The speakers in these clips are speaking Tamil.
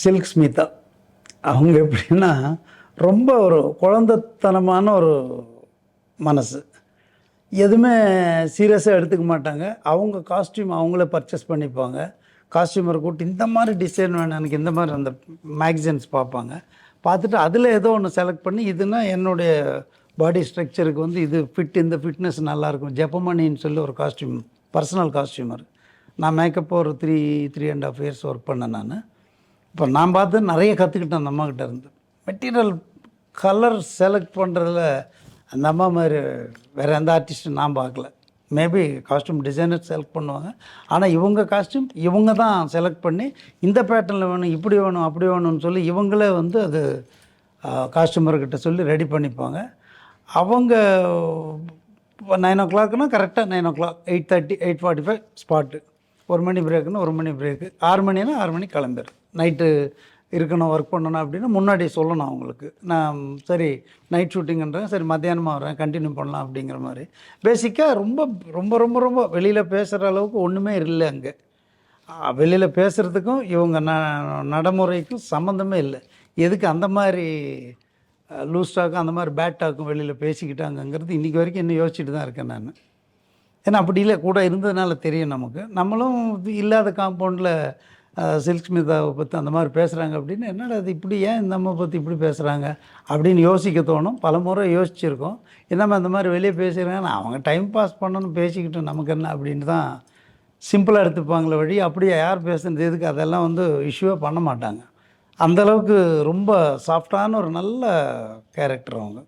சில்க் ஸ்மிதா. அவங்க எப்படின்னா ரொம்ப ஒரு குழந்தைத்தனமான ஒரு மனசு. எதுவுமே சீரியஸாக எடுத்துக்க மாட்டாங்க. அவங்க காஸ்டியூம் அவங்களே பர்ச்சேஸ் பண்ணிப்பாங்க. காஸ்டியூமரை கூப்பிட்டு இந்த மாதிரி டிசைன் வேணும். எனக்கு இந்த மாதிரி அந்த மேக்சின்ஸ் பார்ப்பாங்க. பார்த்துட்டு அதில் ஏதோ ஒன்று செலக்ட் பண்ணி இதுனா என்னுடைய பாடி ஸ்ட்ரக்சருக்கு வந்து இது ஃபிட் இந்த ஃபிட்னஸ் நல்லாயிருக்கும் ஜெப்பமணின்னு சொல்லி ஒரு காஸ்டியூம் பர்சனல் காஸ்டியூமர் நான் மேக்கப் ஒரு three three and half years work பண்ணேன் நான். இப்போ நான் பார்த்து நிறைய கற்றுக்கிட்டேன் அந்த அம்மாக்கிட்ட இருந்து. மெட்டீரியல் கலர் செலக்ட் பண்ணுறதுல அந்த அம்மா மாதிரி வேறு எந்த ஆர்டிஸ்ட்டும் நான் பார்க்கல. மேபி காஸ்ட்யூம் டிசைனர் செலக்ட் பண்ணுவாங்க. ஆனால் இவங்க காஸ்ட்யூம் இவங்க தான் செலக்ட் பண்ணி இந்த பேட்டர்னில் வேணும் இப்படி வேணும் அப்படி வேணும்னு சொல்லி இவங்களே வந்து அது காஸ்டியூமர்கிட்ட சொல்லி ரெடி பண்ணிப்பாங்க. அவங்க நைன் ஓ கிளாக்னால் கரெக்டாக nine o'clock eight thirty eight forty five spot ஒரு மணி பிரேக்குன்னு ஒரு மணி பிரேக்கு ஆறு மணினா ஆறு மணி கிளம்பிடு நைட்டு இருக்கணும் ஒர்க் பண்ணணும் அப்படின்னு முன்னாடி சொல்லணும் அவங்களுக்கு. நான் சரி நைட் ஷூட்டிங்கன்றேன் சரி மத்தியானமாக வரேன் கண்டினியூ பண்ணலாம் அப்படிங்கிற மாதிரி. பேசிக்காக ரொம்ப ரொம்ப ரொம்ப ரொம்ப வெளியில் பேசுகிற அளவுக்கு ஒன்றுமே இல்லை அங்கே. வெளியில் பேசுகிறதுக்கும் இவங்க ந நடைமுறைக்கும் சம்மந்தமே இல்லை. எதுக்கு அந்த மாதிரி லூஸ் டாக்கும் அந்த மாதிரி பேட் டாக்கும் வெளியில் பேசிக்கிட்டாங்கங்கிறது இன்றைக்கி வரைக்கும் இன்னும் யோசிச்சுட்டு தான் இருக்கேன் நான். ஏன்னா அப்படி இல்லை கூட இருந்ததுனால தெரியும் நமக்கு. நம்மளும் இது இல்லாத காம்பவுண்டில் சில்க் ஸ்மிதாவை பற்றி அந்த மாதிரி பேசுகிறாங்க அப்படின்னு என்னடா அது இப்படி ஏன் இந்த அம்மா பற்றி இப்படி பேசுகிறாங்க அப்படின்னு யோசிக்க தோணும். பல முறை யோசிச்சுருக்கோம் என்னம்மா இந்த மாதிரி வெளியே பேசுகிறாங்கன்னா அவங்க டைம் பாஸ் பண்ணணும் பேசிக்கிட்டு நமக்கு என்ன அப்படின்னு தான் சிம்பிளாக எடுத்துப்பாங்களே வழி அப்படியே யார் பேசுனது எதுக்கு? அதெல்லாம் வந்து இஷ்யூவாக பண்ண மாட்டாங்க. அந்தளவுக்கு ரொம்ப சாஃப்டான ஒரு நல்ல கேரக்டர் அவங்க.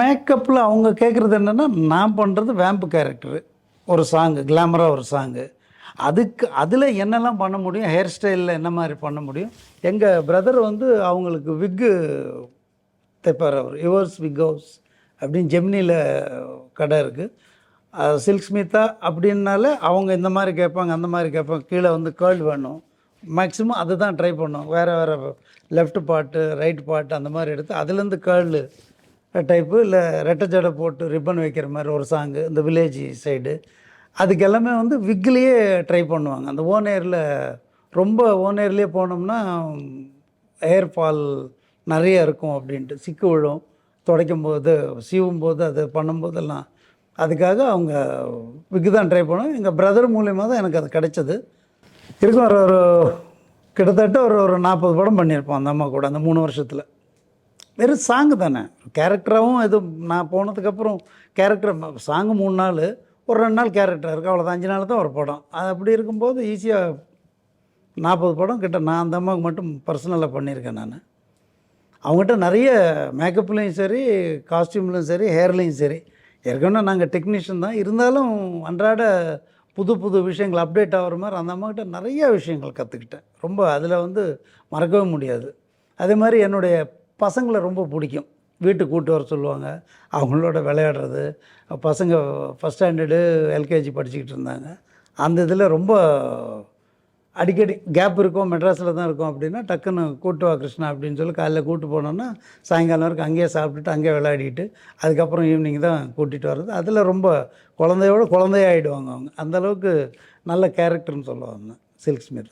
மேக்கப்பில் அவங்க கேட்குறது என்னென்னா நான் பண்ணுறது வேம்பு கேரக்டரு ஒரு சாங்கு கிளாமராக ஒரு சாங்கு அதுக்கு அதில் என்னெல்லாம் பண்ண முடியும்? ஹேர் ஸ்டைலில் என்ன மாதிரி பண்ண முடியும்? எங்கள் பிரதர் வந்து அவங்களுக்கு விக்கு தைப்பார் அவர். யுவர்ஸ் விக் ஹவுஸ் அப்படின்னு ஜெமினியில் கடை இருக்குது சில்க் ஸ்மிதா அப்படின்னாலே அவங்க இந்த மாதிரி கேட்பாங்க அந்த மாதிரி கேட்பாங்க. கீழே வந்து கேர்ள் வேணும். மேக்ஸிமம் அதை தான் ட்ரை பண்ணோம். வேறு வேறு லெஃப்ட் பாட்டு ரைட் பாட்டு அந்த மாதிரி எடுத்து அதுலேருந்து கேர்ளு டைப்பு இல்லை ரெட்டை ஜடை போட்டு ரிப்பன் வைக்கிற மாதிரி ஒரு சாங்கு இந்த வில்லேஜ் சைடு அதுக்கு எல்லாமே வந்து விக்லேயே ட்ரை பண்ணுவாங்க. அந்த ஓனேரில் ரொம்ப ஓனேர்லேயே போனோம்னா ஹேர் ஃபால் நிறைய இருக்கும் அப்படின்ட்டு. சிக்கு விழும். துடைக்கும் போது சீவும் போது அது பண்ணும்போதெல்லாம். அதுக்காக அவங்க விக்கு தான் ட்ரை பண்ணோம் எங்கள் பிரதர் மூலியமாக தான் எனக்கு அது கிடைச்சது. இருக்கும். ஒரு ஒரு கிட்டத்தட்ட ஒரு ஒரு நாற்பது படம் பண்ணியிருப்போம் அந்த அம்மா கூட அந்த மூணு வருஷத்தில். வெறும் சாங்கு தானே. கேரக்டராகவும் எதுவும் நான் போனதுக்கப்புறம் கேரக்டர் சாங்கு மூணு நாள் ஒரு ரெண்டு நாள் கேரக்டர் இருக்குது அவ்வளோதான் அஞ்சு நாள் தான் ஒரு படம். அது அப்படி இருக்கும்போது ஈஸியாக நாற்பது படம் கிட்ட நான் அந்த அம்மாவுக்கு மட்டும் பர்சனலாக பண்ணியிருக்கேன் நான். அவங்ககிட்ட நிறைய மேக்கப்லேயும் சரி காஸ்டியூம்லேயும் சரி ஹேர்லேயும் சரி. ஏற்கனவே நாங்கள் டெக்னீஷியன் தான். இருந்தாலும் அன்றாட புது புது விஷயங்கள் அப்டேட் ஆகிற மாதிரி அந்த அம்மாக்கிட்ட நிறைய விஷயங்கள் கற்றுக்கிட்டேன் ரொம்ப அதில் வந்து மறக்கவே முடியாது. அதே மாதிரி என்னுடைய பசங்களை ரொம்ப பிடிக்கும். வீட்டுக்கு கூட்டு வர சொல்லுவாங்க. அவங்களோட விளையாடுறது. பசங்க ஃபஸ்ட் ஸ்டாண்டர்டு எல்கேஜி படிச்சுக்கிட்டு இருந்தாங்க. அந்த இதில் ரொம்ப அடிக்கடி கேப் இருக்கும். மெட்ராஸில் தான் இருக்கும் அப்படின்னா டக்குன்னு கூட்டு வா கிருஷ்ணா அப்படின்னு சொல்லி காலையில் கூப்பிட்டு போனோன்னா சாயங்காலம் வரைக்கும் அங்கேயே சாப்பிட்டுட்டு அங்கேயே விளையாடிட்டு அதுக்கப்புறம் ஈவினிங் தான் கூட்டிகிட்டு வர்றது. அதில் ரொம்ப குழந்தையோட குழந்தையாகிடுவாங்க அவங்க. அந்தளவுக்கு நல்ல கேரக்டர்னு சொல்லுவாங்க. சில்க் ஸ்மித்.